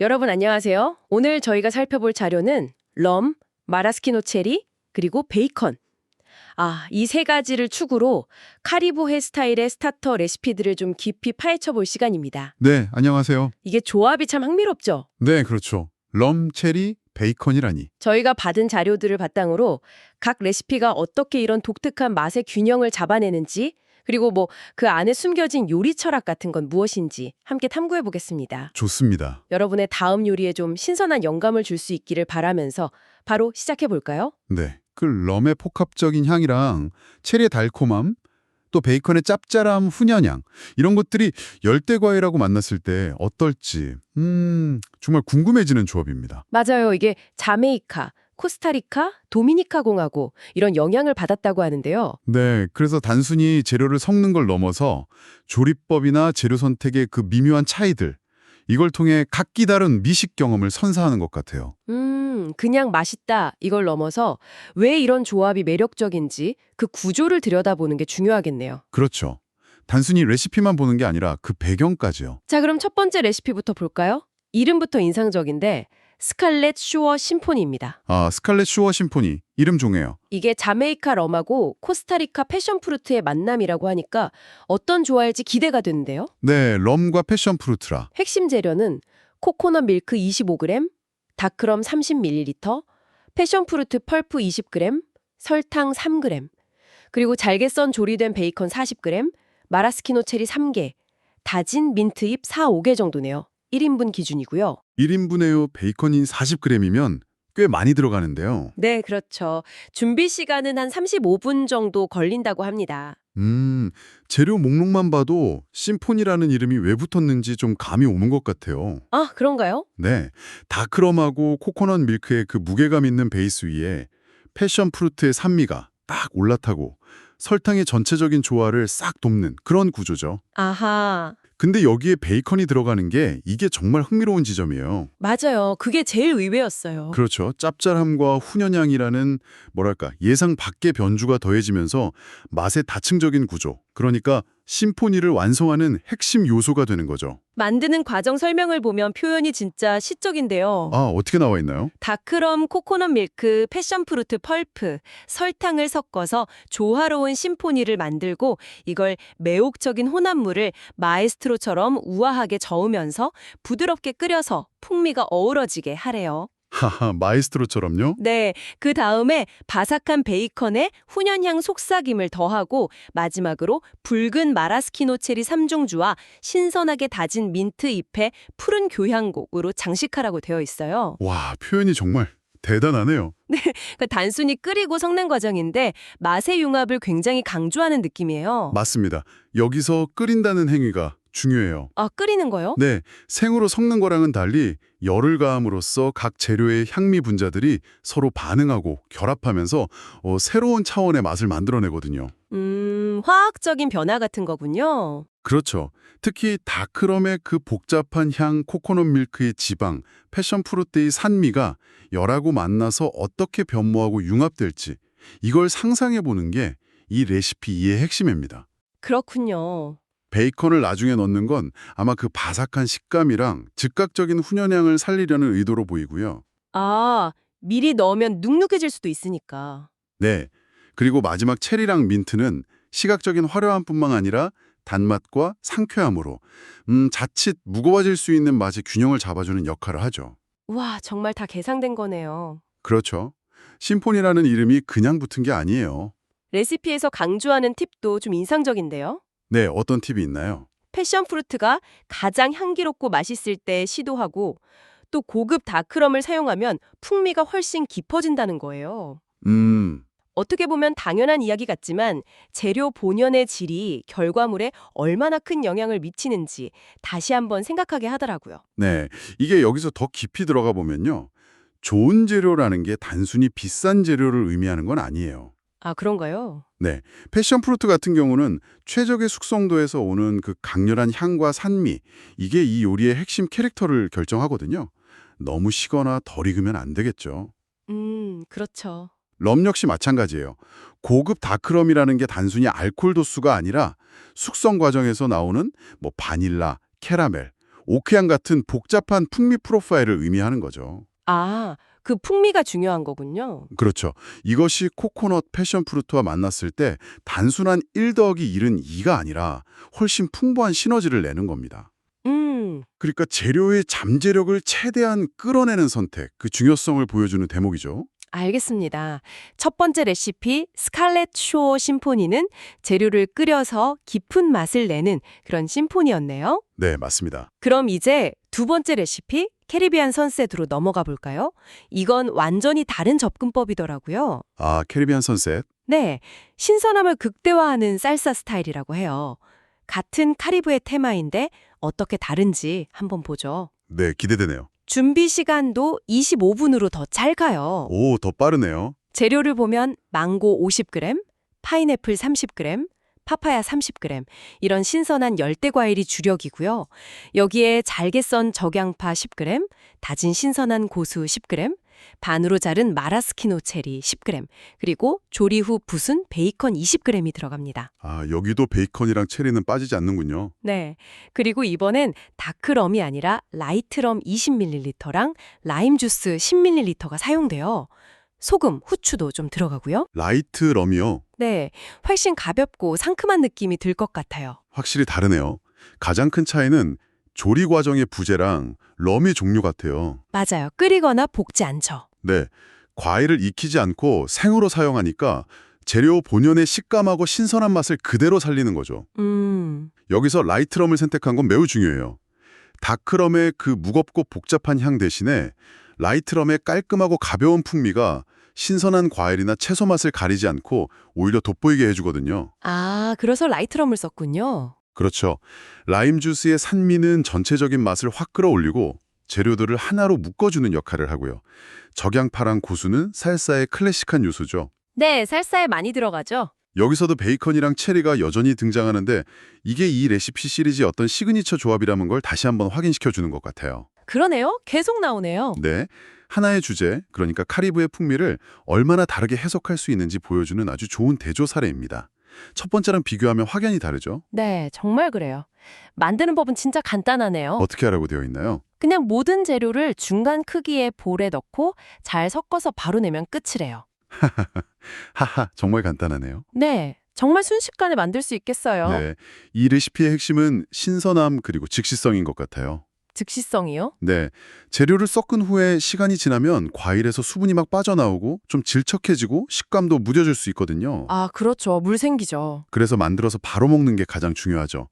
여러분 안녕하세요. 오늘 저희가 살펴볼 자료는 럼, 마라스키노 체리, 그리고 베이컨. 아, 이 세 가지를 축으로 카리보해 스타일의 스타터 레시피들을 좀 깊이 파헤쳐 볼 시간입니다. 네, 안녕하세요. 이게 조합이 참 흥미롭죠? 네, 그렇죠. 럼, 체리, 베이컨이라니. 저희가 받은 자료들을 바탕으로 각 레시피가 어떻게 이런 독특한 맛의 균형을 잡아내는지 그리고 뭐 그 안에 숨겨진 요리 철학 같은 건 무엇인지 함께 탐구해 보겠습니다. 좋습니다. 여러분의 다음 요리에 좀 신선한 영감을 줄 수 있기를 바라면서 바로 시작해 볼까요? 네, 그 럼의 폭합적인 향이랑 체리의 달콤함, 또 베이컨의 짭짤함, 훈연향 이런 것들이 열대 과일하고 만났을 때 어떨지 음, 정말 궁금해지는 조합입니다. 맞아요. 이게 자메이카, 코스타리카, 도미니카 공화국 이런 영향을 받았다고 하는데요. 네, 그래서 단순히 재료를 섞는 걸 넘어서 조리법이나 재료 선택의 그 미묘한 차이들 이걸 통해 각기 다른 미식 경험을 선사하는 것 같아요. 음, 그냥 맛있다 이걸 넘어서 왜 이런 조합이 매력적인지 그 구조를 들여다보는 게 중요하겠네요. 그렇죠. 단순히 레시피만 보는 게 아니라 그 배경까지요. 자, 그럼 첫 번째 레시피부터 볼까요? 이름부터 인상적인데 스칼렛 슈어 심포니입니다. 아, 스칼렛 슈어 심포니. 이름 종해요. 이게 자메이카 럼하고 코스타리카 패션 프루트의 만남이라고 하니까 어떤 조화일지 기대가 되는데요. 네, 럼과 패션 프루트라. 핵심 재료는 코코넛 밀크 25g, 다크럼 30ml, 패션 프루트 펄프 20g, 설탕 3g, 그리고 잘게 썬 조리된 베이컨 40g, 마라스키노 체리 3개, 다진 민트잎 4, 5개 정도네요. 1인분 기준이고요. 1인분에요 베이컨이 40g이면 꽤 많이 들어가는데요. 네, 그렇죠. 준비 시간은 한 35분 정도 걸린다고 합니다. 음, 재료 목록만 봐도 심포니라는 이름이 왜 붙었는지 좀 감이 오는 것 같아요. 아, 그런가요? 네, 다크럼하고 코코넛 밀크의 그 무게감 있는 베이스 위에 패션 프루트의 산미가 딱 올라타고 설탕의 전체적인 조화를 싹 돕는 그런 구조죠. 아하, 근데 여기에 베이컨이 들어가는 게 이게 정말 흥미로운 지점이에요. 맞아요. 그게 제일 의외였어요. 그렇죠. 짭짤함과 훈연향이라는 뭐랄까 예상 밖의 변주가 더해지면서 맛의 다층적인 구조, 그러니까 심포니를 완성하는 핵심 요소가 되는 거죠. 만드는 과정 설명을 보면 표현이 진짜 시적인데요. 아, 어떻게 나와 있나요? 다크럼, 코코넛 밀크, 패션프루트 펄프, 설탕을 섞어서 조화로운 심포니를 만들고 이걸 매혹적인 혼합물을 마에스트로처럼 우아하게 저으면서 부드럽게 끓여서 풍미가 어우러지게 하래요. 하하, 마이스트로처럼요? 네, 그 다음에 바삭한 베이컨에 훈연향 속삭임을 더하고 마지막으로 붉은 마라스키노 체리 3종주와 신선하게 다진 민트 잎의 푸른 교향곡으로 장식하라고 되어 있어요. 와, 표현이 정말 대단하네요. 그러니까 단순히 끓이고 섞는 과정인데 맛의 융합을 굉장히 강조하는 느낌이에요. 맞습니다. 여기서 끓인다는 행위가 중요해요. 아, 끓이는 거요? 네, 생으로 섞는 거랑은 달리 열을 가함으로써 각 재료의 향미 분자들이 서로 반응하고 결합하면서 어, 새로운 차원의 맛을 만들어내거든요. 음, 화학적인 변화 같은 거군요. 그렇죠. 특히 다크럼의 그 복잡한 향, 코코넛 밀크의 지방, 패션 프루트의 산미가 열하고 만나서 어떻게 변모하고 융합될지 이걸 상상해 보는 게 이 레시피 이의 핵심입니다. 그렇군요. 베이컨을 나중에 넣는 건 아마 그 바삭한 식감이랑 즉각적인 훈연향을 살리려는 의도로 보이고요. 아, 미리 넣으면 눅눅해질 수도 있으니까. 네. 그리고 마지막 체리랑 민트는 시각적인 화려함뿐만 아니라 단맛과 상쾌함으로 음, 자칫 무거워질 수 있는 맛의 균형을 잡아주는 역할을 하죠. 와, 정말 다 계산된 거네요. 그렇죠. 심포니라는 이름이 그냥 붙은 게 아니에요. 레시피에서 강조하는 팁도 좀 인상적인데요. 네, 어떤 팁이 있나요? 패션 프루트가 가장 향기롭고 맛있을 때 시도하고 또 고급 다크럼을 사용하면 풍미가 훨씬 깊어진다는 거예요. 음, 어떻게 보면 당연한 이야기 같지만 재료 본연의 질이 결과물에 얼마나 큰 영향을 미치는지 다시 한번 생각하게 하더라고요. 네. 이게 여기서 더 깊이 들어가 보면요. 좋은 재료라는 게 단순히 비싼 재료를 의미하는 건 아니에요. 아, 그런가요? 네. 패션 프루트 같은 경우는 최적의 숙성도에서 오는 그 강렬한 향과 산미, 이게 이 요리의 핵심 캐릭터를 결정하거든요. 너무 시거나 덜 익으면 안 되겠죠. 음, 그렇죠. 럼 역시 마찬가지예요. 고급 다크럼이라는 게 단순히 알코올 도수가 아니라 숙성 과정에서 나오는 뭐 바닐라, 캐러멜, 오크향 같은 복잡한 풍미 프로파일을 의미하는 거죠. 아, 그 풍미가 중요한 거군요. 그렇죠. 이것이 코코넛 패션 프루트와 만났을 때 단순한 1 더하기 1은 2가 아니라 훨씬 풍부한 시너지를 내는 겁니다. 음, 그러니까 재료의 잠재력을 최대한 끌어내는 선택, 그 중요성을 보여주는 대목이죠. 알겠습니다. 첫 번째 레시피 스칼렛 쇼 심포니는 재료를 끓여서 깊은 맛을 내는 그런 심포니였네요. 네, 맞습니다. 그럼 이제 두 번째 레시피 캐리비안 선셋으로 넘어가 볼까요? 이건 완전히 다른 접근법이더라고요. 아, 캐리비안 선셋. 네, 신선함을 극대화하는 쌀사 스타일이라고 해요. 같은 카리브의 테마인데 어떻게 다른지 한번 보죠. 네, 기대되네요. 준비 시간도 25분으로 더 짧아요. 오, 더 빠르네요. 재료를 보면 망고 50g, 파인애플 30g, 파파야 30g 이런 신선한 열대 과일이 주력이고요. 여기에 잘게 썬 적양파 10g, 다진 신선한 고수 10g, 반으로 자른 마라스키노 체리 10g, 그리고 조리 후 부순 베이컨 20g이 들어갑니다. 아, 여기도 베이컨이랑 체리는 빠지지 않는군요. 네. 그리고 이번엔 다크럼이 아니라 라이트럼 20ml랑 라임 주스 10ml가 사용돼요. 소금, 후추도 좀 들어가고요. 라이트 럼이요. 네, 훨씬 가볍고 상큼한 느낌이 들 것 같아요. 확실히 다르네요. 가장 큰 차이는 조리 과정의 부재랑 럼의 종류 같아요. 맞아요. 끓이거나 볶지 않죠. 네, 과일을 익히지 않고 생으로 사용하니까 재료 본연의 식감하고 신선한 맛을 그대로 살리는 거죠. 음, 여기서 라이트럼을 선택한 건 매우 중요해요. 다크럼의 그 무겁고 복잡한 향 대신에 라이트럼의 깔끔하고 가벼운 풍미가 신선한 과일이나 채소 맛을 가리지 않고 오히려 돋보이게 해주거든요. 아, 그래서 라이트럼을 썼군요. 그렇죠. 라임 주스의 산미는 전체적인 맛을 확 끌어올리고 재료들을 하나로 묶어주는 역할을 하고요. 적양파랑 고수는 살사의 클래식한 요소죠. 네, 살사에 많이 들어가죠. 여기서도 베이컨이랑 체리가 여전히 등장하는데 이게 이 레시피 시리즈의 어떤 시그니처 조합이라는 걸 다시 한번 확인시켜주는 것 같아요. 그러네요. 계속 나오네요. 네, 하나의 주제, 그러니까 카리브의 풍미를 얼마나 다르게 해석할 수 있는지 보여주는 아주 좋은 대조 사례입니다. 첫 번째랑 비교하면 확연히 다르죠? 네, 정말 그래요. 만드는 법은 진짜 간단하네요. 어떻게 하라고 되어 있나요? 그냥 모든 재료를 중간 크기의 볼에 넣고 잘 섞어서 바로 내면 끝이래요. 하하, 정말 간단하네요. 네, 정말 순식간에 만들 수 있겠어요. 네, 이 레시피의 핵심은 신선함 그리고 즉시성인 것 같아요. 즉시성이요? 네, 재료를 섞은 후에 시간이 지나면 과일에서 수분이 막 빠져나오고 좀 질척해지고 식감도 무뎌질 수 있거든요. 아, 그렇죠. 물 생기죠. 그래서 만들어서 바로 먹는 게 가장 중요하죠.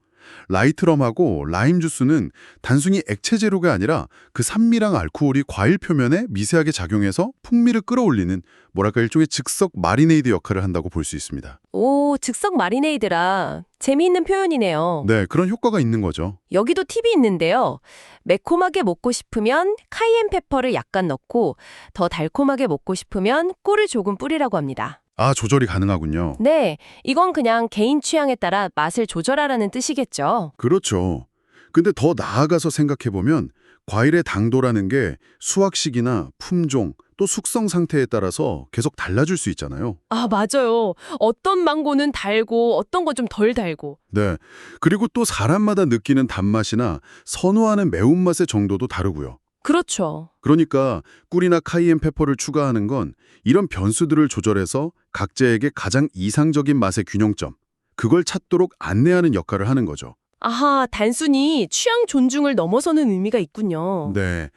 라이트럼하고 라임 주스는 단순히 액체 재료가 아니라 그 산미랑 알코올이 과일 표면에 미세하게 작용해서 풍미를 끌어올리는 뭐랄까 일종의 즉석 마리네이드 역할을 한다고 볼 수 있습니다. 오, 즉석 마리네이드라. 재미있는 표현이네요. 네, 그런 효과가 있는 거죠. 여기도 팁이 있는데요. 매콤하게 먹고 싶으면 카이엔 페퍼를 약간 넣고 더 달콤하게 먹고 싶으면 꿀을 조금 뿌리라고 합니다. 아, 조절이 가능하군요. 네, 이건 그냥 개인 취향에 따라 맛을 조절하라는 뜻이겠죠. 그렇죠. 근데 더 나아가서 생각해보면 과일의 당도라는 게 수확식이나 품종 또 숙성 상태에 따라서 계속 달라질 수 있잖아요. 아, 맞아요. 어떤 망고는 달고 어떤 건 좀 덜 달고. 네. 그리고 또 사람마다 느끼는 단맛이나 선호하는 매운맛의 정도도 다르고요. 그렇죠. 그러니까 꿀이나 카이엔 페퍼를 추가하는 건 이런 변수들을 조절해서 각자에게 가장 이상적인 맛의 균형점, 그걸 찾도록 안내하는 역할을 하는 거죠. 아하, 단순히 취향 존중을 넘어서는 의미가 있군요. 네.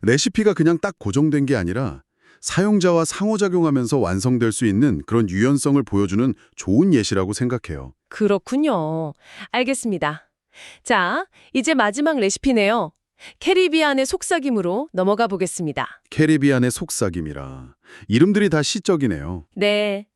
레시피가 그냥 딱 고정된 게 아니라 사용자와 상호작용하면서 완성될 수 있는 그런 유연성을 보여주는 좋은 예시라고 생각해요. 그렇군요. 알겠습니다. 자, 이제 마지막 레시피네요. 캐리비안의 속삭임으로 넘어가 보겠습니다. 캐리비안의 속삭임이라. 이름들이 다 시적이네요. 네.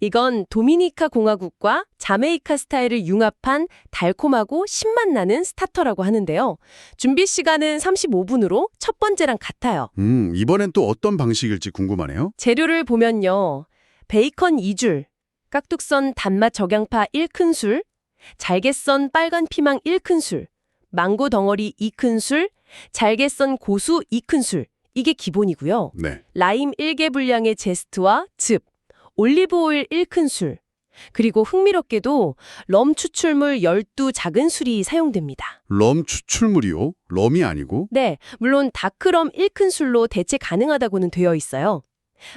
이건 도미니카 공화국과 자메이카 스타일을 융합한 달콤하고 신맛 나는 스타터라고 하는데요. 준비 시간은 35분으로 첫 번째랑 같아요. 음, 이번엔 또 어떤 방식일지 궁금하네요. 재료를 보면요. 베이컨 2줄, 깍둑 썬 단맛 적양파 1큰술, 잘게 썬 빨간 피망 1큰술, 망고 덩어리 2큰술, 잘게 썬 고수 2큰술. 이게 기본이고요. 네. 라임 1개 분량의 제스트와 즙, 올리브 오일 1큰술, 그리고 흥미롭게도 럼 추출물 12 작은 술이 사용됩니다. 럼 추출물이요? 럼이 아니고? 네, 물론 다크럼 1큰 술로 대체 가능하다고는 되어 있어요.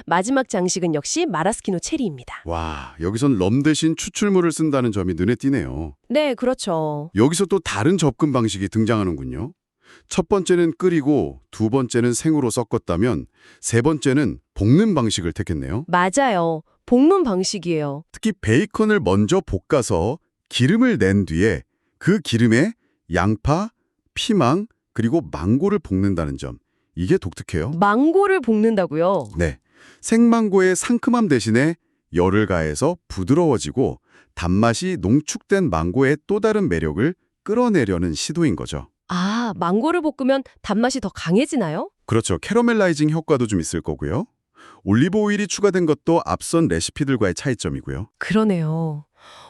마지막 장식은 역시 마라스키노 체리입니다. 와, 여기선 럼 대신 추출물을 쓴다는 점이 눈에 띄네요. 네, 그렇죠. 여기서 또 다른 접근 방식이 등장하는군요. 첫 번째는 끓이고 두 번째는 생으로 섞었다면 세 번째는 볶는 방식을 택했네요. 맞아요. 볶는 방식이에요. 특히 베이컨을 먼저 볶아서 기름을 낸 뒤에 그 기름에 양파, 피망, 그리고 망고를 볶는다는 점. 이게 독특해요. 망고를 볶는다고요? 네. 생망고의 상큼함 대신에 열을 가해서 부드러워지고 단맛이 농축된 망고의 또 다른 매력을 끌어내려는 시도인 거죠. 아, 망고를 볶으면 단맛이 더 강해지나요? 그렇죠. 캐러멜라이징 효과도 좀 있을 거고요. 올리브 오일이 추가된 것도 앞선 레시피들과의 차이점이고요. 그러네요.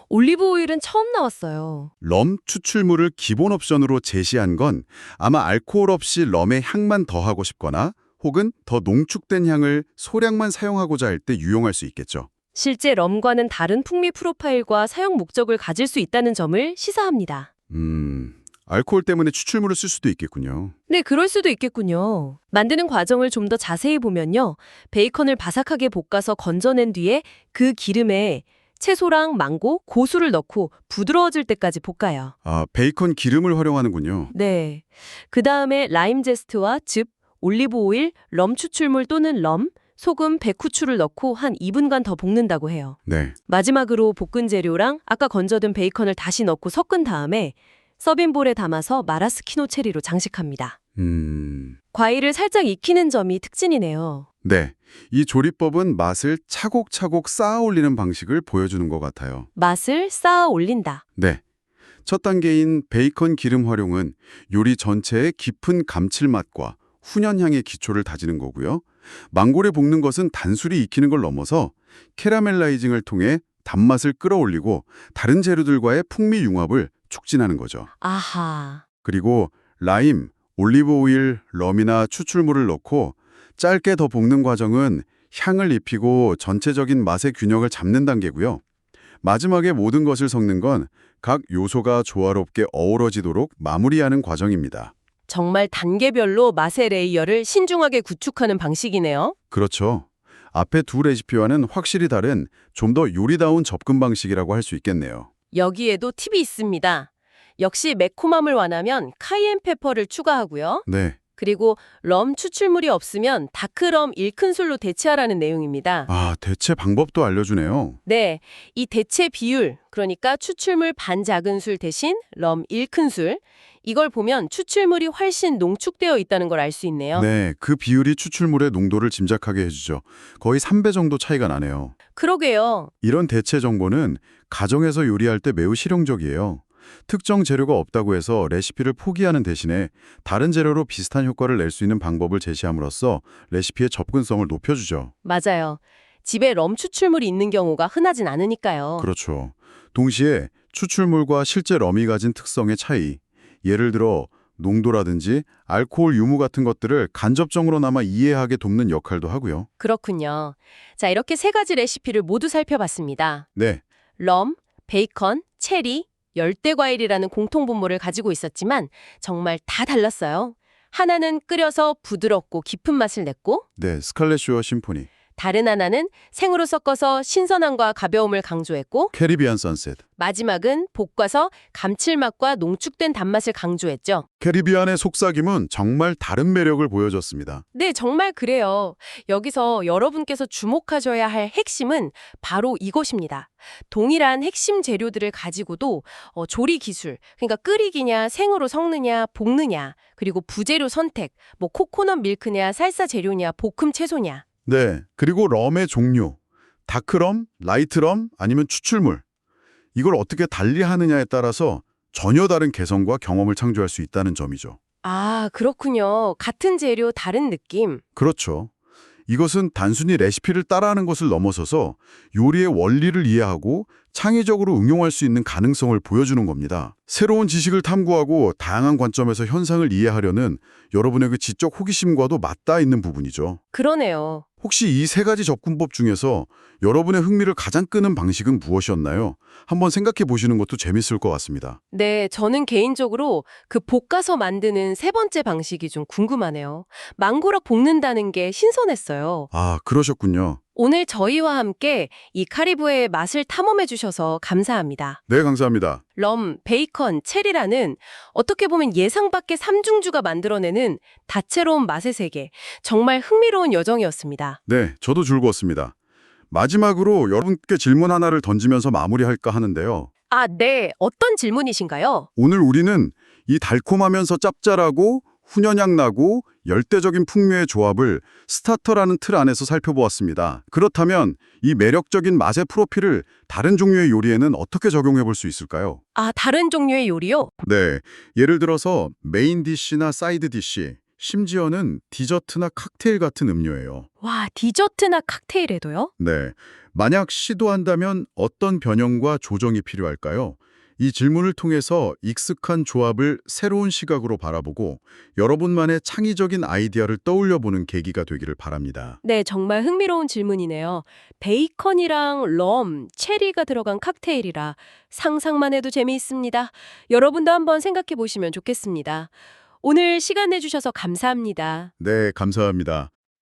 올리브 오일은 처음 나왔어요. 럼 추출물을 기본 옵션으로 제시한 건 아마 알코올 없이 럼의 향만 더하고 싶거나 혹은 더 농축된 향을 소량만 사용하고자 할 때 유용할 수 있겠죠. 실제 럼과는 다른 풍미 프로파일과 사용 목적을 가질 수 있다는 점을 시사합니다. 음, 알코올 때문에 추출물을 쓸 수도 있겠군요. 네, 그럴 수도 있겠군요. 만드는 과정을 좀 더 자세히 보면요. 베이컨을 바삭하게 볶아서 건져낸 뒤에 그 기름에 채소랑 망고, 고수를 넣고 부드러워질 때까지 볶아요. 아, 베이컨 기름을 활용하는군요. 네. 그 다음에 라임 제스트와 즙, 올리브 오일, 럼 추출물 또는 럼, 소금, 백후추를 넣고 한 2분간 더 볶는다고 해요. 네. 마지막으로 볶은 재료랑 아까 건져둔 베이컨을 다시 넣고 섞은 다음에 서빙볼에 담아서 마라스키노 체리로 장식합니다. 음, 과일을 살짝 익히는 점이 특징이네요. 네. 이 조리법은 맛을 차곡차곡 쌓아 올리는 방식을 보여주는 것 같아요. 맛을 쌓아 올린다. 네. 첫 단계인 베이컨 기름 활용은 요리 전체의 깊은 감칠맛과 훈연향의 기초를 다지는 거고요. 망고를 볶는 것은 단순히 익히는 걸 넘어서 캐러멜라이징을 통해 단맛을 끌어올리고 다른 재료들과의 풍미 융합을 촉진하는 거죠. 아하. 그리고 라임, 올리브 오일, 럼이나 추출물을 넣고 짧게 더 볶는 과정은 향을 입히고 전체적인 맛의 균형을 잡는 단계고요. 마지막에 모든 것을 섞는 건 각 요소가 조화롭게 어우러지도록 마무리하는 과정입니다. 정말 단계별로 맛의 레이어를 신중하게 구축하는 방식이네요. 그렇죠. 앞에 두 레시피와는 확실히 다른 좀 더 요리다운 접근 방식이라고 할 수 있겠네요. 여기에도 팁이 있습니다. 역시 매콤함을 원하면 카이엔 페퍼를 추가하고요. 네. 그리고 럼 추출물이 없으면 다크럼 1큰술로 대체하라는 내용입니다. 아, 대체 방법도 알려주네요. 네, 이 대체 비율, 그러니까 추출물 반 작은술 대신 럼 1큰술, 이걸 보면 추출물이 훨씬 농축되어 있다는 걸 알 수 있네요. 네, 그 비율이 추출물의 농도를 짐작하게 해주죠. 거의 3배 정도 차이가 나네요. 그러게요. 이런 대체 정보는 가정에서 요리할 때 매우 실용적이에요. 특정 재료가 없다고 해서 레시피를 포기하는 대신에 다른 재료로 비슷한 효과를 낼 수 있는 방법을 제시함으로써 레시피의 접근성을 높여주죠. 맞아요. 집에 럼 추출물이 있는 경우가 흔하진 않으니까요. 그렇죠. 동시에 추출물과 실제 럼이 가진 특성의 차이, 예를 들어 농도라든지 알코올 유무 같은 것들을 간접적으로나마 이해하게 돕는 역할도 하고요. 그렇군요. 자, 이렇게 세 가지 레시피를 모두 살펴봤습니다. 네, 럼, 베이컨, 체리, 열대과일이라는 공통분모를 가지고 있었지만 정말 다 달랐어요. 하나는 끓여서 부드럽고 깊은 맛을 냈고 네, 스칼렛 슈어 심포니, 다른 하나는 생으로 섞어서 신선함과 가벼움을 강조했고 캐리비안 선셋. 마지막은 볶아서 감칠맛과 농축된 단맛을 강조했죠. 캐리비안의 속삭임은 정말 다른 매력을 보여줬습니다. 네, 정말 그래요. 여기서 여러분께서 주목하셔야 할 핵심은 바로 이것입니다. 동일한 핵심 재료들을 가지고도 어, 조리 기술, 그러니까 끓이기냐, 생으로 섞느냐, 볶느냐, 그리고 부재료 선택, 뭐 코코넛 밀크냐, 살사 재료냐, 볶음 채소냐. 네, 그리고 럼의 종류, 다크럼, 라이트럼 아니면 추출물. 이걸 어떻게 달리 하느냐에 따라서 전혀 다른 개성과 경험을 창조할 수 있다는 점이죠. 아, 그렇군요. 같은 재료, 다른 느낌. 그렇죠. 이것은 단순히 레시피를 따라하는 것을 넘어서서 요리의 원리를 이해하고 창의적으로 응용할 수 있는 가능성을 보여주는 겁니다. 새로운 지식을 탐구하고 다양한 관점에서 현상을 이해하려는 여러분의 그 지적 호기심과도 맞닿아 있는 부분이죠. 그러네요. 혹시 이 세 가지 접근법 중에서 여러분의 흥미를 가장 끄는 방식은 무엇이었나요? 한번 생각해 보시는 것도 재밌을 것 같습니다. 네, 저는 개인적으로 그 볶아서 만드는 세 번째 방식이 좀 궁금하네요. 망고락 볶는다는 게 신선했어요. 아, 그러셨군요. 오늘 저희와 함께 이 카리브의 맛을 탐험해 주셔서 감사합니다. 네, 감사합니다. 럼, 베이컨, 체리라는 어떻게 보면 예상 밖의 삼중주가 만들어내는 다채로운 맛의 세계. 정말 흥미로운 여정이었습니다. 네, 저도 즐거웠습니다. 마지막으로 여러분께 질문 하나를 던지면서 마무리할까 하는데요. 아, 네. 어떤 질문이신가요? 오늘 우리는 이 달콤하면서 짭짤하고 훈연향 나고 열대적인 풍미의 조합을 스타터라는 틀 안에서 살펴보았습니다. 그렇다면 이 매력적인 맛의 프로필을 다른 종류의 요리에는 어떻게 적용해 볼 수 있을까요? 아, 다른 종류의 요리요? 네, 예를 들어서 메인 디쉬나 사이드 디쉬, 심지어는 디저트나 칵테일 같은 음료예요. 와, 디저트나 칵테일에도요? 네, 만약 시도한다면 어떤 변형과 조정이 필요할까요? 이 질문을 통해서 익숙한 조합을 새로운 시각으로 바라보고 여러분만의 창의적인 아이디어를 떠올려보는 계기가 되기를 바랍니다. 네, 정말 흥미로운 질문이네요. 베이컨이랑 럼, 체리가 들어간 칵테일이라 상상만 해도 재미있습니다. 여러분도 한번 생각해 보시면 좋겠습니다. 오늘 시간 내주셔서 감사합니다. 네, 감사합니다.